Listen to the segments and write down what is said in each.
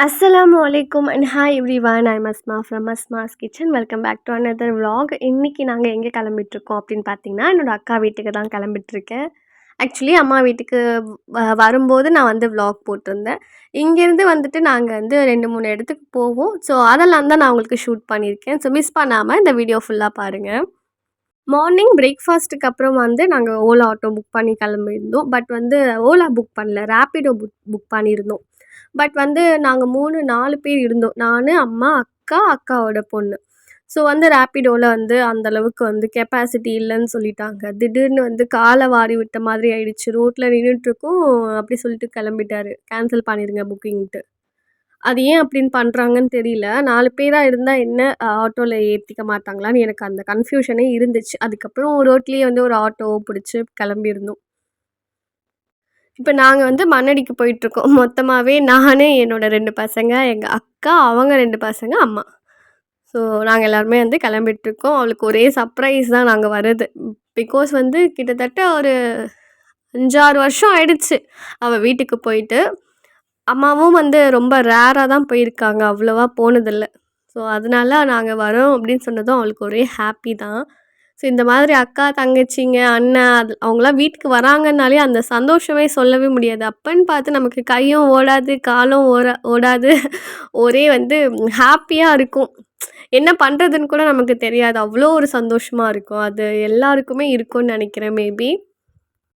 அஸ்லாம் வலைக்கும் and hi everyone I Masma from Masma's kitchen welcome back to another vlog இன்றைக்கி நாங்கள் எங்கே கிளம்பிட்டுருக்கோம் அப்படின்னு பார்த்தீங்கன்னா என்னோடய அக்கா வீட்டுக்கு தான் கிளம்பிட்டுருக்கேன். ஆக்சுவலி அம்மா வீட்டுக்கு வ- வரும்போது நான் வந்து விலாக் போட்டிருந்தேன். இங்கேருந்து வந்துட்டு நாங்கள் வந்து ரெண்டு மூணு இடத்துக்கு போவோம். ஸோ அதெல்லாம் தான் நான் உங்களுக்கு ஷூட் பண்ணியிருக்கேன். ஸோ மிஸ் பண்ணாமல் இந்த வீடியோ ஃபுல்லாக பாருங்கள் மார்னிங் பிரேக்ஃபாஸ்ட்டுக்கு அப்புறம் வந்து நாங்கள் ஓலா ஆட்டோ புக் பண்ணி கிளம்பியிருந்தோம். பட் வந்து ஓலா புக் பண்ணல. ரேப்பிடோ புக் புக் பண்ணியிருந்தோம். பட் வந்து நாங்கள் மூணு நாலு பேர் இருந்தோம். நான் அம்மா அக்கா அக்காவோட பொண்ணு. ஸோ வந்து ரேப்பிடோவில் வந்து அந்த அளவுக்கு வந்து கெப்பாசிட்டி இல்லைன்னு சொல்லிட்டாங்க. திடீர்னு வந்து காலை வாரி விட்ட மாதிரி ஆயிடுச்சு. ரோட்டில் நின்றுட்டுருக்கோம் அப்படி சொல்லிட்டு கிளம்பிட்டாரு. கேன்சல் பண்ணிடுங்க புக்கிங்ட்டு அது ஏன் அப்படின்னு பண்ணுறாங்கன்னு தெரியல. நாலு பேராக இருந்தால் என்ன ஆட்டோவில் ஏற்றிக்க மாட்டாங்களான்னு எனக்கு அந்த கன்ஃபியூஷனே இருந்துச்சு. அதுக்கப்புறம் ரோட்லேயே வந்து ஒரு ஆட்டோவை பிடிச்சி கிளம்பியிருந்தோம். இப்போ நாங்கள் வந்து மண்ணடிக்கு போயிட்டுருக்கோம். மொத்தமாகவே நானே என்னோடய ரெண்டு பசங்க எங்கள் அக்கா அவங்க ரெண்டு பசங்க அம்மா. ஸோ நாங்கள் எல்லாருமே வந்து கிளம்பிட்டுருக்கோம். அவளுக்கு ஒரே சர்ப்ரைஸ் தான் நாங்கள் வர்றது. பிகாஸ் வந்து கிட்டத்தட்ட ஒரு அஞ்சாறு வருஷம் ஆயிடுச்சு அவள் வீட்டுக்கு போயிட்டு. அம்மாவும் வந்து ரொம்ப ரேராக தான் போயிருக்காங்க. அவ்வளோவா போனதில்லை. ஸோ அதனால நாங்கள் வரோம் அப்படின்னு சொன்னதும் அவளுக்கு ஒரே ஹாப்பி தான். ஸோ இந்த மாதிரி அக்கா தங்கச்சிங்க அண்ணன் அது அவங்களாம் வீட்டுக்கு வராங்கன்னாலே அந்த சந்தோஷமே சொல்லவே முடியாது. அப்பன்னு பார்த்து நமக்கு கையும் ஓடாது காலும் ஓட ஓடாது. ஒரே வந்து ஹாப்பியாக இருக்கும். என்ன பண்ணுறதுன்னு கூட நமக்கு தெரியாது. அவ்வளோ ஒரு சந்தோஷமாக இருக்கும். அது எல்லாருக்குமே இருக்கும்னு நினைக்கிறேன் மேபி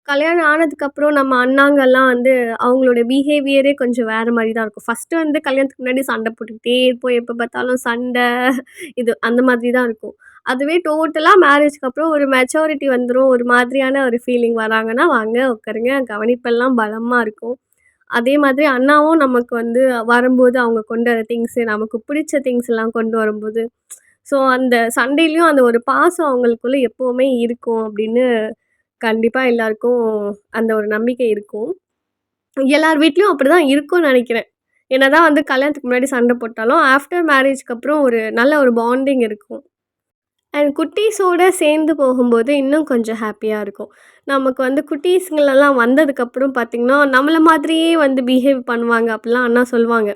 கல்யாணம் ஆனதுக்கப்புறம் நம்ம அண்ணாங்கெல்லாம் வந்து அவங்களோட பிஹேவியரே கொஞ்சம் வேறு மாதிரி தான் இருக்கும். ஃபஸ்ட்டு வந்து கல்யாணத்துக்கு முன்னாடி சண்டை போட்டுக்கிட்டே இருப்போம். எப்போ பார்த்தாலும் சண்டை இது அந்த மாதிரி தான் இருக்கும். அதுவே டோட்டலாக மேரேஜ்க்கு அப்புறம் ஒரு மெச்சாரிட்டி வந்துடும் ஒரு மாதிரியான ஒரு ஃபீலிங் வராங்கன்னா வாங்க உட்காருங்க கவனிப்பெல்லாம் பலமாக இருக்கும். அதே மாதிரி அண்ணாவும் நமக்கு வந்து வரும்போது அவங்க கொண்டு வர திங்ஸு நமக்கு பிடிச்ச திங்ஸ் எல்லாம் கொண்டு வரும்போது ஸோ அந்த சண்டையிலையும் அந்த ஒரு பாசம் அவங்களுக்குள்ளே எப்போவுமே இருக்கும் அப்படின்னு கண்டிப்பாக எல்லாருக்கும் அந்த ஒரு நம்பிக்கை இருக்கும். எல்லார் வீட்லேயும் அப்படி தான் இருக்கும்னு நினைக்கிறேன். என்ன தான் வந்து கல்யாணத்துக்கு முன்னாடி சண்டை போட்டாலும் ஆஃப்டர் மேரேஜ்க்கு அப்புறம் ஒரு நல்ல ஒரு பாண்டிங் இருக்கும். அண்ட் குட்டீஸோடு சேர்ந்து போகும்போது இன்னும் கொஞ்சம் ஹாப்பியாக இருக்கும். நமக்கு வந்து குட்டீஸுங்களெல்லாம் வந்ததுக்கப்புறம் பார்த்திங்கன்னா நம்மளை மாதிரியே வந்து பிஹேவ் பண்ணுவாங்க அப்படிலாம் அண்ணா சொல்லுவாங்க.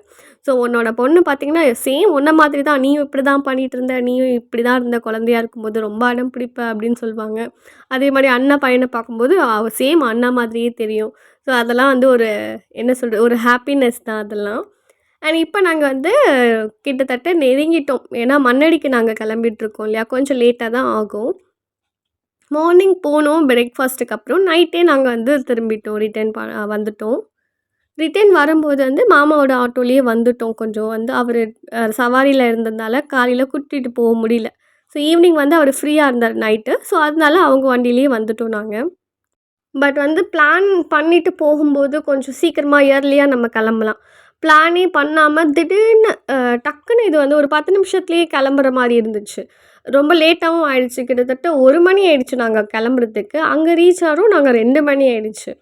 ஸோ உன்னோட பொண்ணு பார்த்திங்கன்னா சேம் உன்ன மாதிரி தான். நீயும் இப்படி தான் பண்ணிகிட்டு இருந்த நீயும் இப்படி தான் இருந்த குழந்தையா இருக்கும்போது ரொம்ப அடம் பிடிப்ப அப்படின்னு சொல்லுவாங்க. அதே மாதிரி அண்ணன் பையனை பார்க்கும்போது அவ சேம் அண்ணா மாதிரியே தெரியும். ஸோ அதெல்லாம் வந்து ஒரு என்ன சொல்கிறது ஒரு ஹாப்பினஸ் தான் அதெல்லாம். அண்ட் இப்போ நாங்கள் வந்து கிட்டத்தட்ட நெருங்கிட்டோம். ஏன்னா மண்ணடிக்கு நாங்கள் கிளம்பிட்டுருக்கோம் இல்லையா? கொஞ்சம் லேட்டாக தான் ஆகும். மார்னிங் போனோம் பிரேக்ஃபாஸ்ட்டுக்கு அப்புறம். நைட்டே நாங்கள் வந்து திரும்பிட்டோம் ரிட்டர்ன் ப வந்துட்டோம். ரிட்டர்ன் வரும்போது வந்து மாமாவோட ஆட்டோலேயே வந்துட்டோம் கொஞ்சம். வந்து அவர் சவாரியில் இருந்ததுனால காலையில் கூட்டிகிட்டு போக முடியல. ஸோ ஈவினிங் வந்து அவர் ஃப்ரீயாக இருந்தார் நைட்டு ஸோ அதனால அவங்க வண்டியிலேயே வந்துட்டோம் நாங்கள் பட் வந்து பிளான் பண்ணிட்டு போகும்போது கொஞ்சம் சீக்கிரமாக இயர்லியாக நம்ம கிளம்பலாம். பிளானே பண்ணாமல் திடீர்னு டக்குன்னு இது வந்து ஒரு பத்து நிமிஷத்துலேயே கிளம்புற மாதிரி இருந்துச்சு. ரொம்ப லேட்டாகவும் ஆயிடுச்சு. கிட்டத்தட்ட ஒரு மணி ஆயிடுச்சு நாங்கள் கிளம்புறதுக்கு. அங்கே ரீச் ஆகிறோம் நாங்கள் ரெண்டு மணி ஆயிடுச்சு.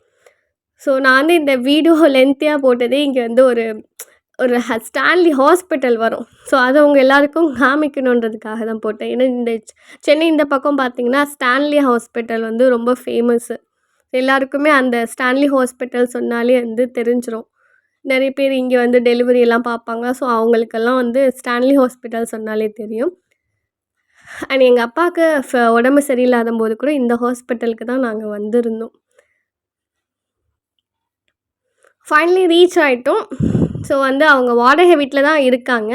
ஸோ நான் வந்து இந்த வீடியோ லென்த்தியாக போட்டதே இங்கே வந்து ஒரு ஒரு ஹ ஸ்டான்லி ஹாஸ்பிட்டல் வரும். ஸோ அது அவங்க எல்லாருக்கும் காமிக்கணுன்றதுக்காக தான் போட்டேன். ஏன்னா இந்த சென்னை இந்த பக்கம் பார்த்தீங்கன்னா ஸ்டான்லி ஹாஸ்பிட்டல் வந்து ரொம்ப ஃபேமஸ்ஸு எல்லாருக்குமே அந்த ஸ்டான்லி ஹாஸ்பிட்டல் சொன்னாலே வந்து தெரிஞ்சிடும் நிறைய பேர் இங்கே வந்து டெலிவரி எல்லாம் பார்ப்பாங்க. ஸோ அவங்களுக்கெல்லாம் வந்து ஸ்டான்லி ஹாஸ்பிட்டல் சொன்னாலே தெரியும். அண்ட் எங்கள் அப்பாவுக்கு ஃப- உடம்பு சரியில்லாத போது கூட இந்த ஹாஸ்பிட்டலுக்கு தான் நாங்கள் வந்திருந்தோம். ஃபைனலி ரீச் ஆகிட்டோம் ஸோ வந்து அவங்க வாடகை வீட்டில் தான் இருக்காங்க.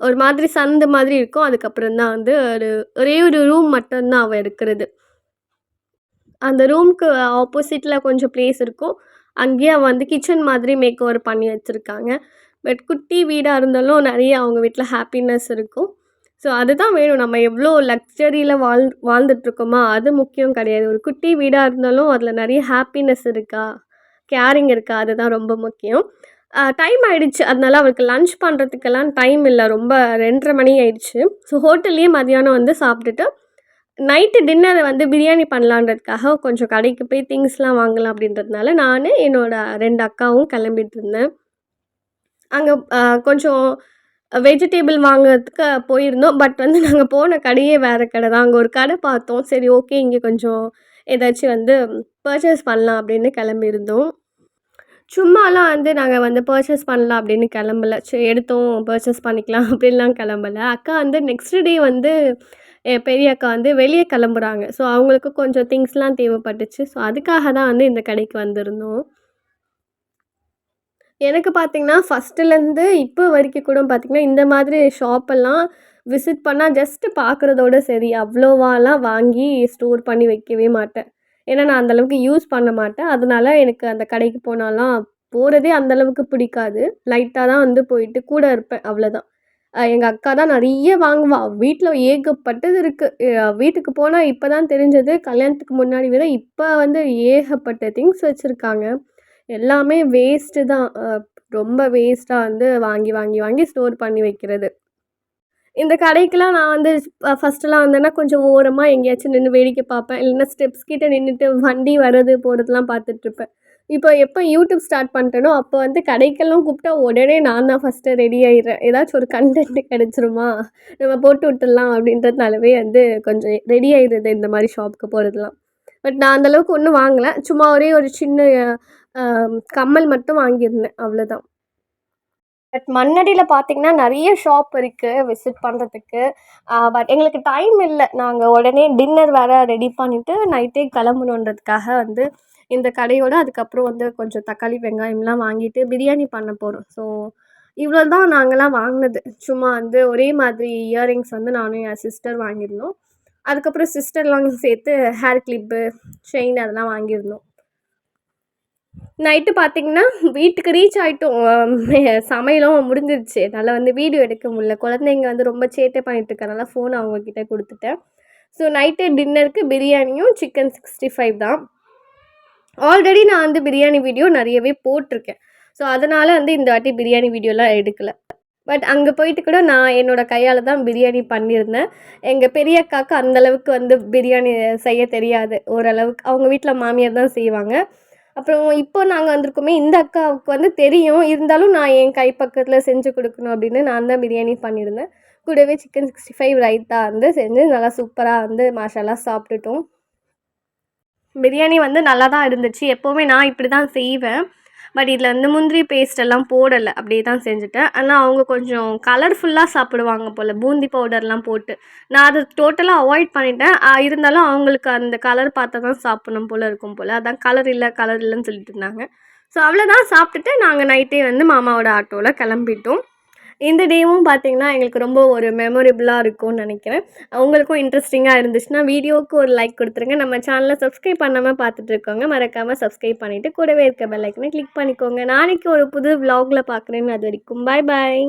ஒரு மாதிரி சந்து மாதிரி இருக்கும். அதுக்கப்புறம் தான் வந்து ஒரு ஒரே ஒரு ரூம் மட்டும்தான் அவள் இருக்கிறது. அந்த ரூம்க்கு ஆப்போசிட்டில் கொஞ்சம் ப்ளேஸ் இருக்கும். அங்கேயே அவள் வந்து கிச்சன் மாதிரி மேக் ஓவர் பண்ணி வச்சுருக்காங்க. பட் குட்டி வீடாக இருந்தாலும் நிறைய அவங்க வீட்டில் ஹாப்பினஸ் இருக்கும். ஸோ அதுதான் வேணும். நம்ம எவ்வளோ லக்ஸரியில் வாழ் வாழ்ந்துட்டுருக்கோமா அது முக்கியம் கிடையாது. ஒரு குட்டி வீடாக இருந்தாலும் அதில் நிறைய ஹாப்பினஸ் இருக்கா? கேரிங் இருக்கா? அதுதான் ரொம்ப முக்கியம். டைம் ஆயிடுச்சு. அதனால அவளுக்கு லன்ச் பண்ணுறதுக்கெல்லாம் டைம் இல்லை. ரொம்ப ரெண்டரை மணி ஆயிடுச்சு. ஸோ ஹோட்டல்லையே மதியானம் வந்து சாப்பிட்டுட்டு நைட்டு டின்னரை வந்து பிரியாணி பண்ணலான்றதுக்காக கொஞ்சம் கடைக்கு போய் திங்ஸ்லாம் வாங்கலாம் அப்படின்றதுனால நான் என்னோட ரெண்டு அக்காவும் கிளம்பிட்டு இருந்தேன். அங்கே கொஞ்சம் வெஜிடேபிள் வாங்குறதுக்கு போயிருந்தோம். பட் வந்து நாங்கள் போன கடையே வேறு கடை தான். அங்கே ஒரு கடை பார்த்தோம். சரி ஓகே இங்கே கொஞ்சம் ஏதாச்சும் வந்து பர்ச்சேஸ் பண்ணலாம் அப்படின்னு கிளம்பியிருந்தோம். சும்மாலாம் வந்து நாங்கள் வந்து பர்ச்சேஸ் பண்ணலாம் அப்படின்னு கிளம்பல. சரி எடுத்தோம். பர்ச்சேஸ் பண்ணிக்கலாம் அப்படின்லாம் கிளம்பல. அக்கா வந்து நெக்ஸ்ட் டே வந்து பெரிய அக்கா வந்து வெளியே கிளம்புறாங்க. ஸோ அவங்களுக்கு கொஞ்சம் திங்ஸ்லாம் தேவைப்பட்டுச்சு. ஸோ அதுக்காக தான் வந்து இந்த கடைக்கு வந்திருந்தோம். எனக்கு பார்த்தீங்கன்னா ஃபஸ்ட்டுலேருந்து இப்போ வரைக்கும் கூட பார்த்திங்கன்னா இந்த மாதிரி ஷாப்பெல்லாம் விசிட் பண்ணால் ஜஸ்ட்டு பார்க்குறதோட சரி அவ்வளோவாலாம் வாங்கி ஸ்டோர் பண்ணி வைக்கவே மாட்டேன். ஏன்னா நான் அந்த அளவுக்கு யூஸ் பண்ண மாட்டேன். அதனால எனக்கு அந்த கடைக்கு போனாலாம் போகிறதே அந்த அளவுக்கு பிடிக்காது. லைட்டாக தான் வந்து போயிட்டு கூட இருப்பேன் அவ்வளோதான் எங்கள் அக்கா தான் நிறைய வாங்குவா. வீட்டில் ஏகப்பட்டது இருக்குது வீட்டுக்கு போனால் இப்போ தான் தெரிஞ்சது கல்யாணத்துக்கு முன்னாடி விட இப்போ வந்து ஏகப்பட்ட திங்ஸ் வச்சுருக்காங்க. எல்லாமே வேஸ்ட்டு தான். ரொம்ப வேஸ்ட்டாக வந்து வாங்கி வாங்கி வாங்கி ஸ்டோர் பண்ணி வைக்கிறது. இந்த கடைக்கெலாம் நான் வந்து ஃபஸ்ட்டுலாம் வந்தேன்னா கொஞ்சம் ஓரமாக எங்கேயாச்சும் நின்று வேடிக்கை பார்ப்பேன். இல்லைன்னா ஸ்டெப்ஸ் கிட்ட நின்றுட்டு வண்டி வர்றது போகிறதுலாம் பார்த்துட்ருப்பேன் இப்போ எப்போ யூடியூப் ஸ்டார்ட் பண்ணிட்டேனோ அப்போ வந்து கடைக்கெல்லாம் கூப்பிட்டா உடனே நான் தான் ஃபஸ்ட்டு ரெடி ஆகிடுறேன் ஏதாச்சும் ஒரு கண்டென்ட் கிடச்சிருமா? நம்ம போட்டு விட்டுடலாம் அப்படின்றதுனாலவே வந்து கொஞ்சம் ரெடி ஆகிடுது இந்த மாதிரி ஷாப்புக்கு போகிறதுலாம் பட் நான் அந்தளவுக்கு ஒன்றும் வாங்கலை. சும்மா ஒரே ஒரு சின்ன கம்மல் மட்டும் வாங்கியிருந்தேன். அவ்வளோதான் பட் மண்ணடியில் பார்த்தீங்கன்னா நிறைய ஷாப் இருக்குது விசிட் பண்ணுறதுக்கு பட் எங்களுக்கு டைம் இல்லை. நாங்கள் உடனே டின்னர் வேறு ரெடி பண்ணிவிட்டு நைட்டே கிளம்பணுன்றதுக்காக வந்து இந்த கடையோட அதுக்கப்புறம் வந்து கொஞ்சம் தக்காளி வெங்காயம்லாம் வாங்கிட்டு பிரியாணி பண்ண போகிறோம் ஸோ இவ்வளோ தான் நாங்கள்லாம் வாங்கினது. சும்மா வந்து ஒரே மாதிரி இயரிங்ஸ் வந்து நானும் என் சிஸ்டர் வாங்கியிருந்தோம். அதுக்கப்புறம் சிஸ்டர்லாம் சேர்த்து ஹேர் கிளிப்பு செயின் அதெல்லாம் வாங்கியிருந்தோம். நைட்டு பார்த்தீங்கன்னா வீட்டுக்கு ரீச் ஆகிட்டோம் சமையலும் முடிஞ்சிருச்சு. என்னால் வந்து வீடியோ எடுக்க முடியல. குழந்தைங்க வந்து ரொம்ப சேட்டை பண்ணிகிட்டு இருக்கனால ஃபோன் அவங்கக்கிட்ட கொடுத்துட்டேன். ஸோ நைட்டு டின்னருக்கு பிரியாணியும் சிக்கன் சிக்ஸ்டி ஃபைவ் தான். ஆல்ரெடி நான் வந்து பிரியாணி வீடியோ நிறையவே போட்டிருக்கேன். ஸோ அதனால் வந்து இந்த வாட்டி பிரியாணி வீடியோலாம் எடுக்கலை. பட் அங்கே போயிட்டு கூட நான் என்னோடய கையால் தான் பிரியாணி பண்ணியிருந்தேன். எங்கள் பெரிய அக்காவுக்கு அந்தளவுக்கு வந்து பிரியாணி செய்ய தெரியாது. ஓரளவுக்கு அவங்க வீட்டில் மாமியார் தான் செய்வாங்க. அப்புறம் இப்போ நாங்கள் வந்திருக்கோமே இந்த அக்காவுக்கு வந்து தெரியும். இருந்தாலும் நான் என் கை பக்கத்தில் செஞ்சு கொடுக்கணும் அப்படின்னு நான் தான் பிரியாணி பண்ணியிருந்தேன். கூடவே சிக்கன் சிக்ஸ்டி ஃபைவ் ரைத்தா வந்து செஞ்சு நல்லா சூப்பராக வந்து மாஷாலாக சாப்பிட்டுட்டோம். பிரியாணி வந்து நல்லா தான் இருந்துச்சு. எப்போவுமே நான் இப்படி தான் செய்வேன். பட் இதில் வந்து முந்திரி பேஸ்ட் எல்லாம் போடலை. அப்படியே தான் செஞ்சுட்டேன். ஆனால் அவங்க கொஞ்சம் கலர்ஃபுல்லாக சாப்பிடுவாங்க போல். பூந்தி பவுடர்லாம் போட்டு. நான் அதை டோட்டலாக அவாய்ட் பண்ணிட்டேன். இருந்தாலும் அவங்களுக்கு அந்த கலர் பார்த்தா தான் சாப்பிடணும் போல் இருக்கும் போல். அதான் கலர் இல்லை கலர் இல்லைன்னு சொல்லிட்டு இருந்தாங்க. ஸோ அவ்வளோதான் சாப்பிட்டுட்டு நாங்கள் நைட்டே வந்து மாமாவோட ஆட்டோவில் கிளம்பிட்டோம். இந்த டேவும் பார்த்திங்கன்னா எங்களுக்கு ரொம்ப ஒரு மெமொரபிளாக இருக்கும்னு நினைக்கிறேன். உங்களுக்கும் இன்ட்ரெஸ்டிங்காக இருந்துச்சுன்னா வீடியோவுக்கு ஒரு லைக் கொடுத்துருங்க. நம்ம சேனலை சப்ஸ்கிரைப் பண்ணாமல் பார்த்துட்டு இருக்கோங்க மறக்காமல் சப்ஸ்கிரைப் பண்ணிவிட்டு கூடவே இருக்க பெல்லைக்கனை கிளிக் பண்ணிக்கோங்க. நாளைக்கு ஒரு புது விலாகில் பார்க்குறேன்னு அது வரைக்கும் பாய் பாய்